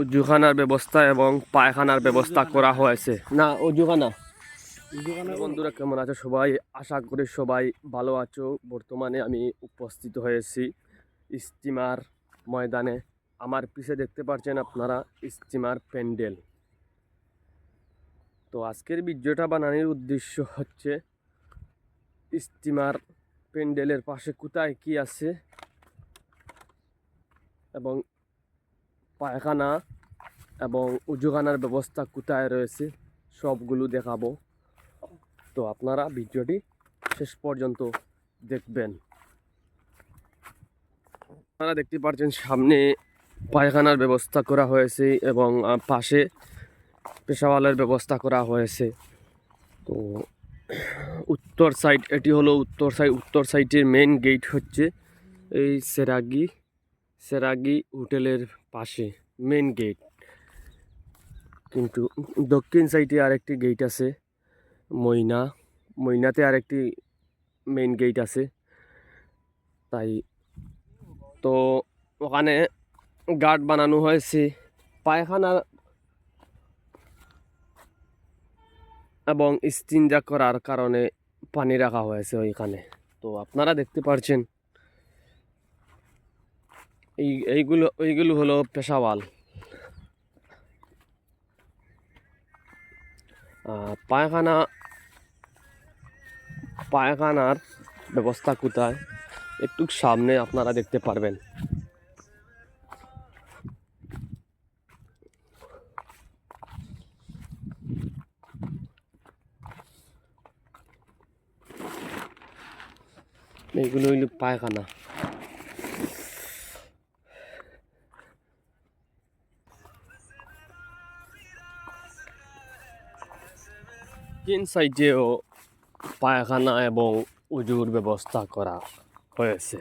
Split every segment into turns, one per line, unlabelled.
উজুখানার ব্যবস্থা এবং পায়খানার ব্যবস্থা করা হয়েছে না উজুখানা। বন্ধুরা কেমন আছো? সবাই আশা করি সবাই ভালো আছো। বর্তমানে আমি উপস্থিত হয়েছি স্টিমার ময়দানে। আমার পিছে দেখতে পাচ্ছেন আপনারা স্টিমার প্যান্ডেল। তো আজকের ভিডিওটা বানানোর উদ্দেশ্য হচ্ছে স্টিমার প্যান্ডেলের পাশে কোথায় কি আছে এবং পায়খানা এবং উজুখানার ব্যবস্থা কোথায় রয়েছে সবগুলো দেখাবো। তো আপনারা ভিডিওটি শেষ পর্যন্ত দেখবেন। আপনারা দেখতে পাচ্ছেন সামনে পায়খানার ব্যবস্থা করা হয়েছে এবং পাশে পেশাওয়ালের ব্যবস্থা করা হয়েছে। তো উত্তর সাইড, এটি হলো উত্তর সাইড উত্তর সাইডের মেন গেট হচ্ছে এই সেরাগি সেরাগি হোটেলের পাশে মেন গেট কিন্তু দক্ষিণ সাইডে আরেকটি গেট আছে মইনা মইনাতে আরেকটি মেইন গেট আছে। তাই তো ওখানে গার্ড বানানো হয়েছে। পায়খানা এবং স্টিনজা করার কারণে পানি রাখা হয়েছে ওইখানে। তো আপনারা দেখতে পাচ্ছেন এই, এইগুলো এইগুলো হলো পেশাওয়াল। পায়খানা, পায়খানার ব্যবস্থা কোথায়? একটু সামনে আপনারা দেখতে পারবেন। এইগুলো হইল পায়খানা। তিন সাইডেও পায়খানা এবং উজুর ব্যবস্থা করা হয়েছে।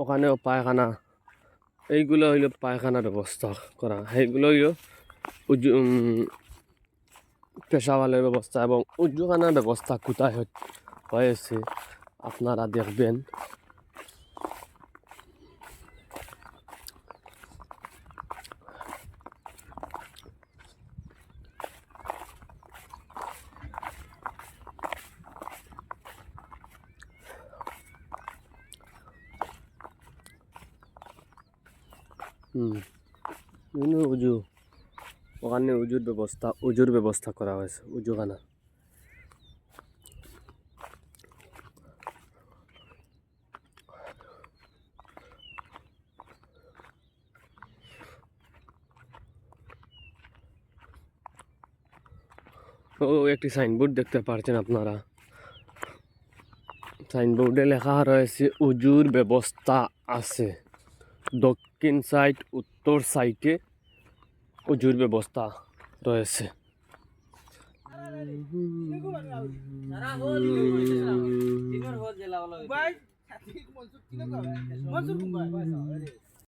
ওখানেও পায়খানা, এইগুলো হইল পায়খানা ব্যবস্থা করা। এইগুলো হইল উজু পেশাওয়ালের ব্যবস্থা এবং উজুখানার ব্যবস্থা কোথায় হয়েছে আপনারা দেখবেন। হুম। উজু, ওখানে উজুর ব্যবস্থা উজুর ব্যবস্থা করা হয়েছে উজুখানা ও, একটি সাইনবোর্ড দেখতে পারছেন আপনারা। সাইনবোর্ডে লেখা রয়েছে, উজুর ব্যবস্থা আছে। দক্ষিণ সাইড উত্তর সাইডে উজুর ব্যবস্থা রয়েছে।
ভাই